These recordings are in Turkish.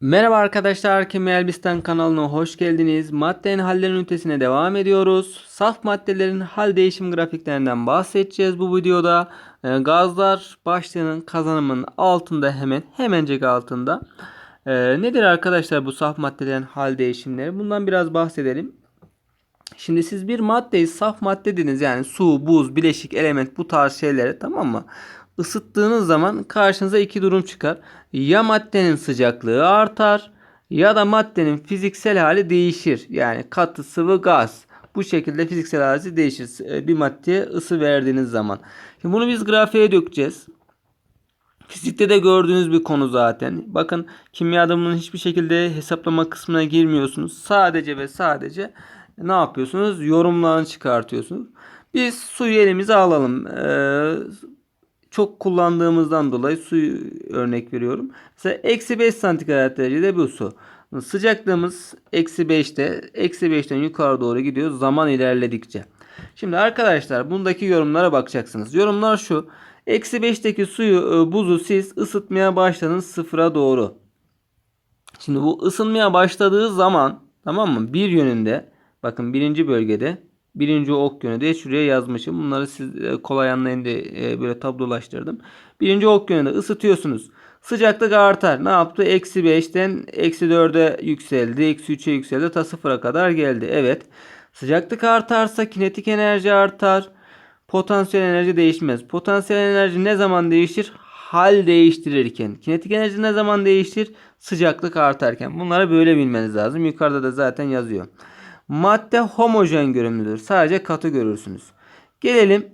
Merhaba arkadaşlar, Kimya Elbistan kanalına hoş geldiniz. Maddenin hallerin ünitesine devam ediyoruz. Saf maddelerin hal değişim grafiklerinden bahsedeceğiz bu videoda. Ee, gazlar başlığının kazanımının altında hemen hemencik altında. Ee, nedir arkadaşlar bu saf maddelerin hal değişimleri? Bundan biraz bahsedelim. Şimdi siz bir maddeyi saf madde dediniz yani su, buz, bileşik, element bu tarz şeylere tamam mı? Isıttığınız zaman karşınıza iki durum çıkar. Ya maddenin sıcaklığı artar ya da maddenin fiziksel hali değişir. Yani katı, sıvı, gaz. Bu şekilde fiziksel hali değişir. Bir maddeye ısı verdiğiniz zaman. Şimdi bunu biz grafiğe dökeceğiz. Fizikte de gördüğünüz bir konu zaten. Bakın kimyada bunun hiçbir şekilde hesaplama kısmına girmiyorsunuz. Sadece ve sadece ne yapıyorsunuz? Yorumlarını çıkartıyorsunuz. Biz suyu elimize alalım. Ee, çok kullandığımızdan dolayı suyu örnek veriyorum. Mesela eksi 5 santigrat derecede bu su. Sıcaklığımız eksi 5'te. Eksi 5'ten yukarı doğru gidiyor zaman ilerledikçe. Şimdi arkadaşlar bundaki yorumlara bakacaksınız. Yorumlar şu. Eksi 5'teki suyu e, buzu siz ısıtmaya başladınız sıfıra doğru. Şimdi bu ısınmaya başladığı zaman tamam mı? Bir yönünde bakın birinci bölgede birinci ok yönü diye şuraya yazmışım. Bunları siz e, kolay anlayın diye e, böyle tablolaştırdım. Birinci ok yönünde ısıtıyorsunuz. Sıcaklık artar. Ne yaptı? Eksi 5'ten eksi 4'e yükseldi. Eksi 3'e yükseldi. Ta sıfıra kadar geldi. Evet. Sıcaklık artarsa kinetik enerji artar. Potansiyel enerji değişmez. Potansiyel enerji ne zaman değişir? Hal değiştirirken. Kinetik enerji ne zaman değişir? Sıcaklık artarken. Bunları böyle bilmeniz lazım. Yukarıda da zaten yazıyor. Madde homojen görünümlüdür. Sadece katı görürsünüz. Gelelim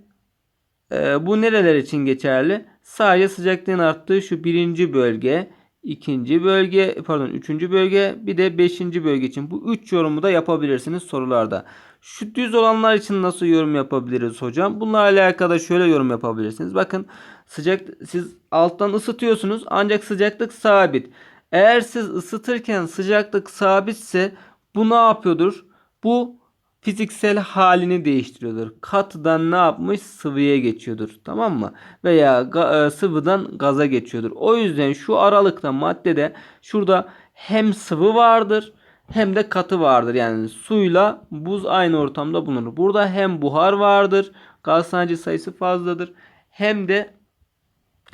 e, bu nereler için geçerli? Sadece sıcaklığın arttığı şu birinci bölge, ikinci bölge, pardon üçüncü bölge, bir de beşinci bölge için. Bu üç yorumu da yapabilirsiniz sorularda. Şu düz olanlar için nasıl yorum yapabiliriz hocam? Bununla alakalı şöyle yorum yapabilirsiniz. Bakın sıcak siz alttan ısıtıyorsunuz ancak sıcaklık sabit. Eğer siz ısıtırken sıcaklık sabitse bu ne yapıyordur? Bu fiziksel halini değiştiriyordur. Katıdan ne yapmış? Sıvıya geçiyordur. Tamam mı? Veya ga- e, sıvıdan gaza geçiyordur. O yüzden şu aralıkta maddede şurada hem sıvı vardır hem de katı vardır. Yani suyla buz aynı ortamda bulunur. Burada hem buhar vardır. Gaz sancı sayısı fazladır. Hem de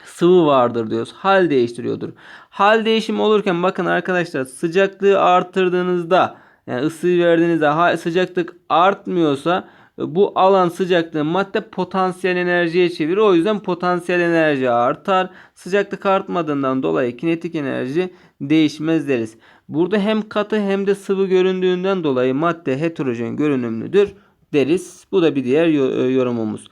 sıvı vardır diyoruz. Hal değiştiriyordur. Hal değişimi olurken bakın arkadaşlar sıcaklığı artırdığınızda yani ısıyı verdiğinizde sıcaklık artmıyorsa e, bu alan sıcaklığı madde potansiyel enerjiye çevirir. O yüzden potansiyel enerji artar. Sıcaklık artmadığından dolayı kinetik enerji değişmez deriz. Burada hem katı hem de sıvı göründüğünden dolayı madde heterojen görünümlüdür deriz. Bu da bir diğer e, yorumumuz.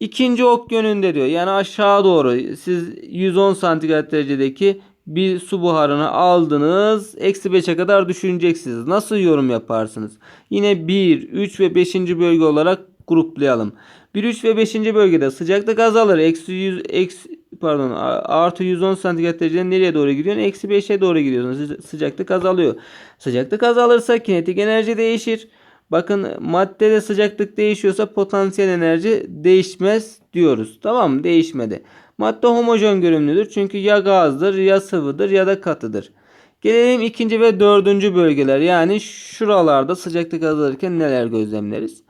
İkinci ok yönünde diyor. Yani aşağı doğru siz 110 santigrat derecedeki bir su buharını aldınız. Eksi 5'e kadar düşüneceksiniz. Nasıl yorum yaparsınız? Yine 1, 3 ve 5. bölge olarak gruplayalım. 1, 3 ve 5. bölgede sıcaklık azalır. Eksi 100, eksi, pardon artı 110 santigrat dereceden nereye doğru gidiyorsun? Eksi 5'e doğru gidiyorsun. Sıcaklık azalıyor. Sıcaklık azalırsa kinetik enerji değişir. Bakın maddede sıcaklık değişiyorsa potansiyel enerji değişmez diyoruz. Tamam mı? Değişmedi. Madde homojen görünümlüdür. Çünkü ya gazdır ya sıvıdır ya da katıdır. Gelelim ikinci ve dördüncü bölgeler. Yani şuralarda sıcaklık azalırken neler gözlemleriz?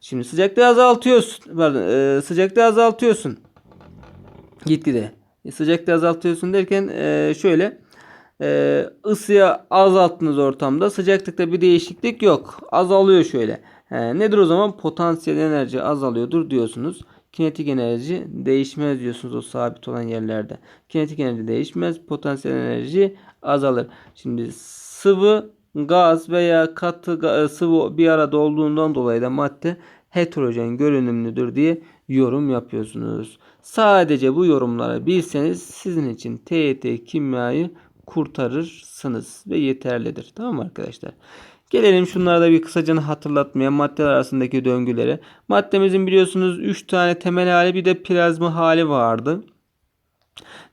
Şimdi sıcaklığı azaltıyorsun. Pardon, e, sıcaklığı azaltıyorsun. Gitgide. E, sıcaklığı azaltıyorsun derken e, şöyle e, ısıya azalttınız ortamda. Sıcaklıkta bir değişiklik yok. Azalıyor şöyle. He, nedir o zaman? Potansiyel enerji azalıyordur diyorsunuz. Kinetik enerji değişmez diyorsunuz o sabit olan yerlerde. Kinetik enerji değişmez. Potansiyel enerji azalır. Şimdi sıvı, gaz veya katı sıvı bir arada olduğundan dolayı da madde heterojen görünümlüdür diye yorum yapıyorsunuz. Sadece bu yorumları bilseniz sizin için TYT kimyayı kurtarırsınız ve yeterlidir. Tamam mı arkadaşlar? Gelelim şunlara da bir kısaca hatırlatmaya maddeler arasındaki döngülere. Maddemizin biliyorsunuz 3 tane temel hali bir de plazma hali vardı.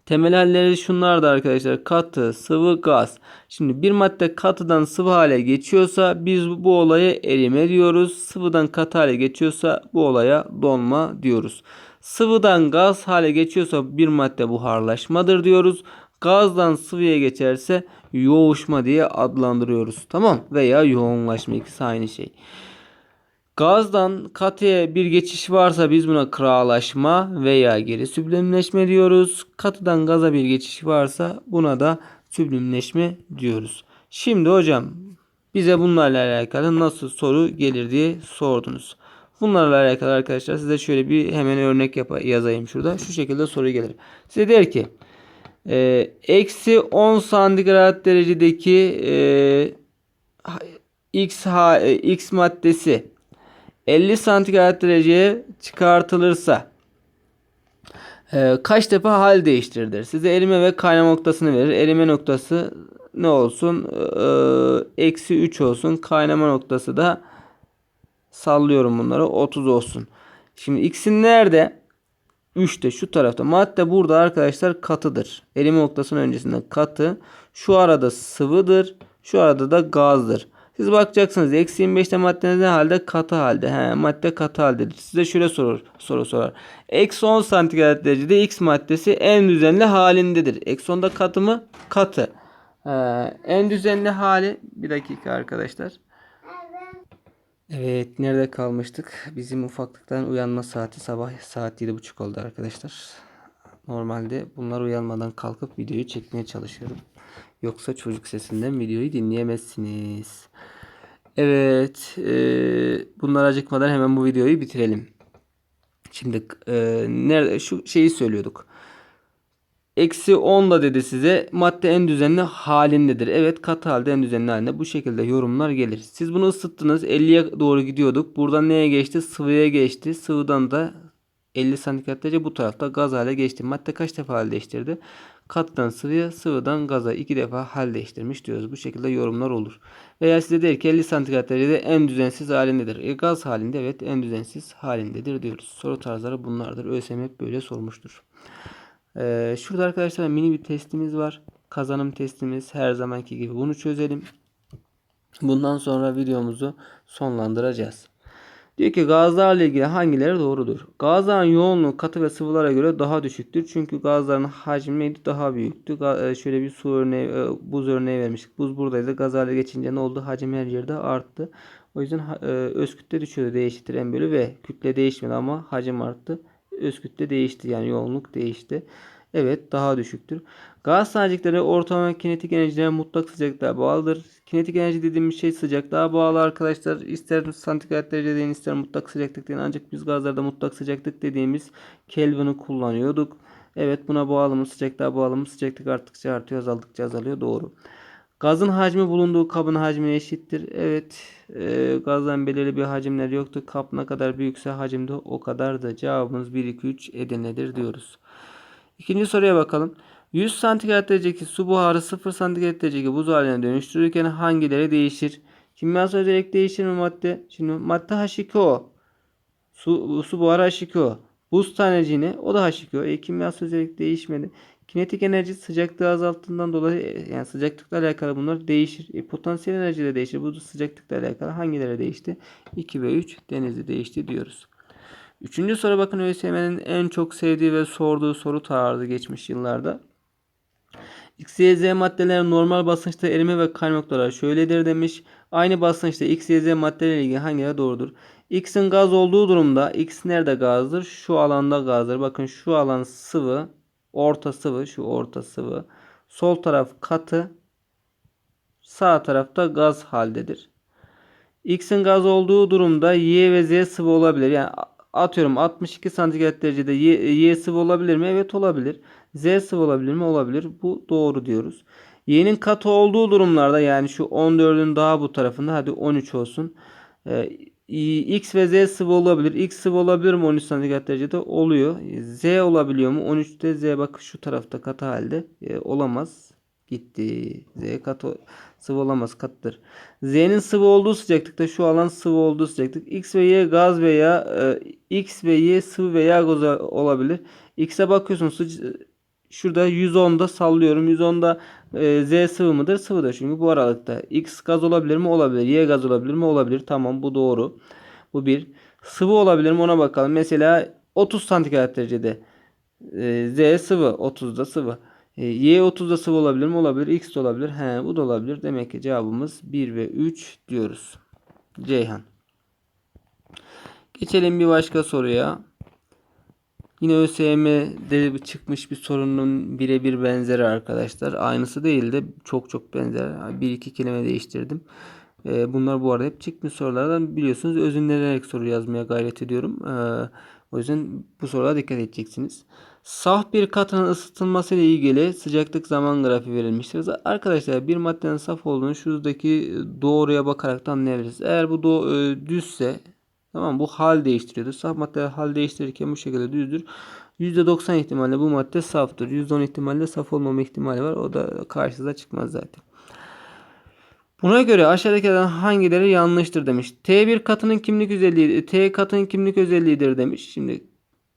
Temel halleri şunlardı arkadaşlar. Katı, sıvı, gaz. Şimdi bir madde katıdan sıvı hale geçiyorsa biz bu olaya erime diyoruz. Sıvıdan katı hale geçiyorsa bu olaya donma diyoruz. Sıvıdan gaz hale geçiyorsa bir madde buharlaşmadır diyoruz. Gazdan sıvıya geçerse yoğuşma diye adlandırıyoruz. Tamam veya yoğunlaşma ikisi aynı şey. Gazdan katıya bir geçiş varsa biz buna kıralaşma veya geri süblimleşme diyoruz. Katıdan gaza bir geçiş varsa buna da süblimleşme diyoruz. Şimdi hocam bize bunlarla alakalı nasıl soru gelir diye sordunuz. Bunlarla alakalı arkadaşlar size şöyle bir hemen örnek yap yazayım şurada. Şu şekilde soru gelir. Size der ki eksi 10 santigrat derecedeki e, X, ha, e, X maddesi 50 santigrat dereceye çıkartılırsa e, kaç defa hal değiştirilir? Size erime ve kaynama noktasını verir. Erime noktası ne olsun? E, Eksi 3 olsun. Kaynama noktası da sallıyorum bunları 30 olsun. Şimdi x'in nerede? 3'te şu tarafta. Madde burada arkadaşlar katıdır. Erime noktasının öncesinde katı. Şu arada sıvıdır. Şu arada da gazdır. Siz bakacaksınız. Eksi 25'te maddeniz ne halde? Katı halde. He, madde katı haldedir. Size şöyle sorur, soru sorar. Eksi 10 santigrat derecede X maddesi en düzenli halindedir. Eksi 10'da katı mı? Katı. Ee, en düzenli hali bir dakika arkadaşlar. Evet nerede kalmıştık? Bizim ufaklıktan uyanma saati sabah saat 7.30 oldu arkadaşlar. Normalde bunlar uyanmadan kalkıp videoyu çekmeye çalışıyorum. Yoksa çocuk sesinden videoyu dinleyemezsiniz. Evet. E, bunlar acıkmadan hemen bu videoyu bitirelim. Şimdi e, nerede şu şeyi söylüyorduk. Eksi 10 da dedi size madde en düzenli halindedir. Evet katı halde en düzenli halinde bu şekilde yorumlar gelir. Siz bunu ısıttınız 50'ye doğru gidiyorduk. Buradan neye geçti? Sıvıya geçti. Sıvıdan da 50 santigrat derece bu tarafta gaz hale geçti. Madde kaç defa hal değiştirdi? Kattan sıvıya, sıvıdan gaza iki defa hal değiştirmiş diyoruz. Bu şekilde yorumlar olur. Veya size der ki 50 santigrat derecede en düzensiz halindedir. E, gaz halinde evet en düzensiz halindedir diyoruz. Soru tarzları bunlardır. ÖSYM hep böyle sormuştur. Ee, şurada arkadaşlar mini bir testimiz var. Kazanım testimiz her zamanki gibi. Bunu çözelim. Bundan sonra videomuzu sonlandıracağız. Diyor ki gazlarla ilgili hangileri doğrudur? Gazların yoğunluğu katı ve sıvılara göre daha düşüktür. Çünkü gazların hacmi daha büyüktü. E, şöyle bir su örneği, e, buz örneği vermiştik. Buz buradaydı. Gazlarla geçince ne oldu? Hacim her yerde arttı. O yüzden e, öz kütle düşüyordu. Değiştir en bölü ve kütle değişmedi ama hacim arttı. Öz kütle değişti. Yani yoğunluk değişti. Evet daha düşüktür. Gaz tanecikleri ortalama kinetik enerjilere mutlak sıcaklığa bağlıdır. Kinetik enerji dediğimiz şey sıcaklığa bağlı arkadaşlar. İster santigrat derece deyin ister mutlak sıcaklık deyin. Ancak biz gazlarda mutlak sıcaklık dediğimiz Kelvin'i kullanıyorduk. Evet buna bağlı mı sıcaklığa bağlı mı sıcaklık arttıkça artıyor azaldıkça azalıyor doğru. Gazın hacmi bulunduğu kabın hacmine eşittir. Evet e, gazdan belirli bir hacimler yoktu. Kap ne kadar büyükse hacimde o kadar da cevabımız 1 2 3 Edirne'dir diyoruz. İkinci soruya bakalım. 100 santigrat derecedeki su buharı 0 santigrat derecedeki buz haline dönüştürürken hangileri değişir? Kimyasal özellik değişir mi madde? Şimdi madde H2O. Su, su buharı H2O. Buz taneciğine o da H2O. E, kimyasal özellik değişmedi. Kinetik enerji sıcaklığı azalttığından dolayı e, yani sıcaklıkla alakalı bunlar değişir. E, potansiyel enerji de değişir. Bu da sıcaklıkla alakalı hangileri değişti? 2 ve 3 denizde değişti diyoruz. Üçüncü soru bakın ÖSYM'nin en çok sevdiği ve sorduğu soru tarzı geçmiş yıllarda. X, Y, Z maddeler normal basınçta erime ve kaymaklara şöyledir demiş. Aynı basınçta X, Y, Z maddelerle ilgili hangileri doğrudur? X'in gaz olduğu durumda X nerede gazdır? Şu alanda gazdır. Bakın şu alan sıvı. Orta sıvı. Şu orta sıvı. Sol taraf katı. Sağ tarafta gaz haldedir. X'in gaz olduğu durumda Y ve Z sıvı olabilir. Yani atıyorum 62 santigrat derecede y, y sıvı olabilir mi? Evet olabilir. Z sıvı olabilir mi? Olabilir. Bu doğru diyoruz. Y'nin katı olduğu durumlarda yani şu 14'ün daha bu tarafında hadi 13 olsun. Ee, X ve Z sıvı olabilir. X sıvı olabilir mi 13 santigrat derecede? Oluyor. Z olabiliyor mu? 13'te Z bak şu tarafta katı halde. Ee, olamaz. Gitti. Z katı sıvı olamaz katıdır. Z'nin sıvı olduğu sıcaklıkta şu alan sıvı olduğu sıcaklık. X ve Y gaz veya e, X ve Y sıvı veya gaz olabilir. X'e bakıyorsunuz şurada 110'da sallıyorum. 110'da e, Z sıvı mıdır? Sıvıdır çünkü bu aralıkta. X gaz olabilir mi? Olabilir. Y gaz olabilir mi? Olabilir. Tamam bu doğru. Bu bir. Sıvı olabilir mi? Ona bakalım. Mesela 30 santigrat derecede e, Z sıvı. 30'da sıvı. E, Y30 da sıvı olabilir mi? Olabilir. X de olabilir. He, bu da olabilir. Demek ki cevabımız 1 ve 3 diyoruz. Ceyhan. Geçelim bir başka soruya. Yine ÖSYM'de çıkmış bir sorunun birebir benzeri arkadaşlar. Aynısı değil de çok çok benzer. Bir iki kelime değiştirdim. Ee, bunlar bu arada hep çıkmış sorulardan biliyorsunuz özünlenerek soru yazmaya gayret ediyorum. Ee, o yüzden bu sorulara dikkat edeceksiniz. Saf bir katının ısıtılması ile ilgili sıcaklık zaman grafiği verilmiştir. Arkadaşlar bir maddenin saf olduğunu şuradaki doğruya bakarak da anlayabiliriz. Eğer bu e, düzse Tamam bu hal değiştiriyordur. Saf madde hal değiştirirken bu şekilde düzdür. %90 ihtimalle bu madde saftır. %10 ihtimalle saf olmama ihtimali var. O da karşınıza çıkmaz zaten. Buna göre aşağıdakilerden hangileri yanlıştır demiş. T1 katının kimlik özelliği, T katının kimlik özelliğidir demiş. Şimdi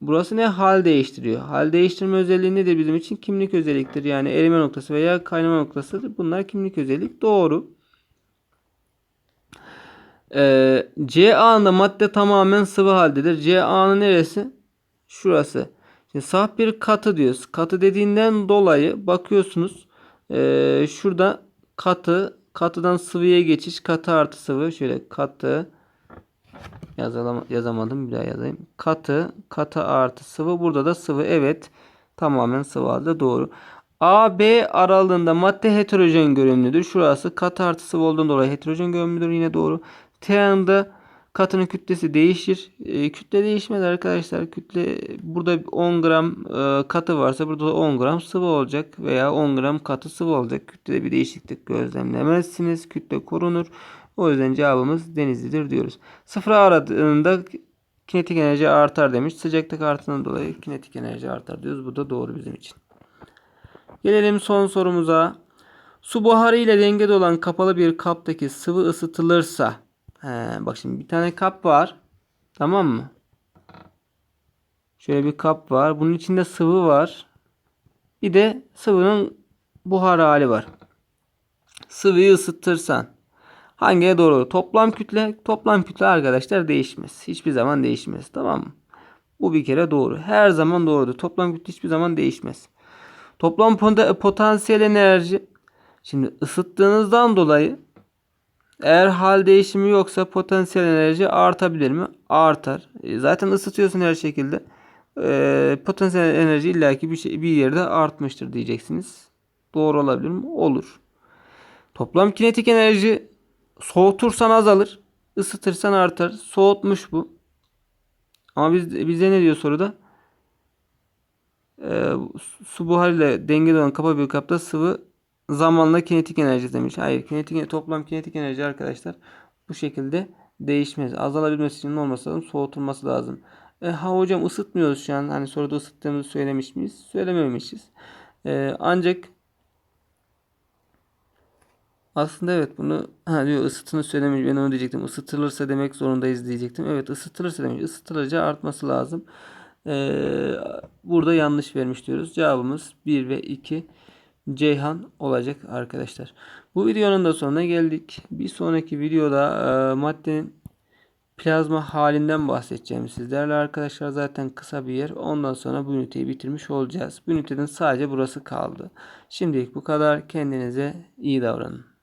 burası ne? Hal değiştiriyor. Hal değiştirme özelliği nedir bizim için? Kimlik özelliktir. Yani erime noktası veya kaynama noktası. Bunlar kimlik özellik. Doğru. Ee, C anında madde tamamen sıvı haldedir. C anı neresi? Şurası. Şimdi saf bir katı diyoruz. Katı dediğinden dolayı bakıyorsunuz. Ee, şurada katı katıdan sıvıya geçiş katı artı sıvı. Şöyle katı yazalım, yazamadım bir daha yazayım. Katı katı artı sıvı. Burada da sıvı. Evet. Tamamen sıvı halde doğru. A, B aralığında madde heterojen görünümlüdür. Şurası katı artı sıvı olduğundan dolayı heterojen görünümlüdür. Yine doğru. T katının kütlesi değişir. E, kütle değişmez arkadaşlar. Kütle burada 10 gram e, katı varsa burada da 10 gram sıvı olacak veya 10 gram katı sıvı olacak. Kütlede bir değişiklik gözlemlemezsiniz. Kütle korunur. O yüzden cevabımız denizlidir diyoruz. Sıfıra aradığında kinetik enerji artar demiş. Sıcaklık arttığından dolayı kinetik enerji artar diyoruz. Bu da doğru bizim için. Gelelim son sorumuza. Su buharı ile dengede olan kapalı bir kaptaki sıvı ısıtılırsa He, bak şimdi bir tane kap var. Tamam mı? Şöyle bir kap var. Bunun içinde sıvı var. Bir de sıvının buhar hali var. Sıvıyı ısıtırsan hangiye doğru? Toplam kütle, toplam kütle arkadaşlar değişmez. Hiçbir zaman değişmez. Tamam mı? Bu bir kere doğru. Her zaman doğrudur. Toplam kütle hiçbir zaman değişmez. Toplam potansiyel enerji şimdi ısıttığınızdan dolayı eğer hal değişimi yoksa potansiyel enerji artabilir mi? Artar. E, zaten ısıtıyorsun her şekilde. E, potansiyel enerji illaki bir, şey, bir yerde artmıştır diyeceksiniz. Doğru olabilir mi? Olur. Toplam kinetik enerji soğutursan azalır. ısıtırsan artar. Soğutmuş bu. Ama biz, bize ne diyor soruda? E, su buharıyla dengeli olan kaba bir kapta sıvı zamanla kinetik enerji demiş. Hayır kinetik toplam kinetik enerji arkadaşlar bu şekilde değişmez. Azalabilmesi için olması lazım? Soğutulması lazım. E, ha hocam ısıtmıyoruz şu an. Hani soruda ısıttığımızı söylemiş miyiz? Söylememişiz. E, ancak aslında evet bunu ha diyor ısıtını söylemiş. Ben onu diyecektim. Isıtılırsa demek zorundayız diyecektim. Evet ısıtılırsa demiş. Isıtılınca artması lazım. Ee, burada yanlış vermiş diyoruz. Cevabımız 1 ve 2 Ceyhan olacak arkadaşlar. Bu videonun da sonuna geldik. Bir sonraki videoda e, maddenin plazma halinden bahsedeceğim sizlerle arkadaşlar. Zaten kısa bir yer. Ondan sonra bu üniteyi bitirmiş olacağız. Bu ünitenin sadece burası kaldı. Şimdilik bu kadar. Kendinize iyi davranın.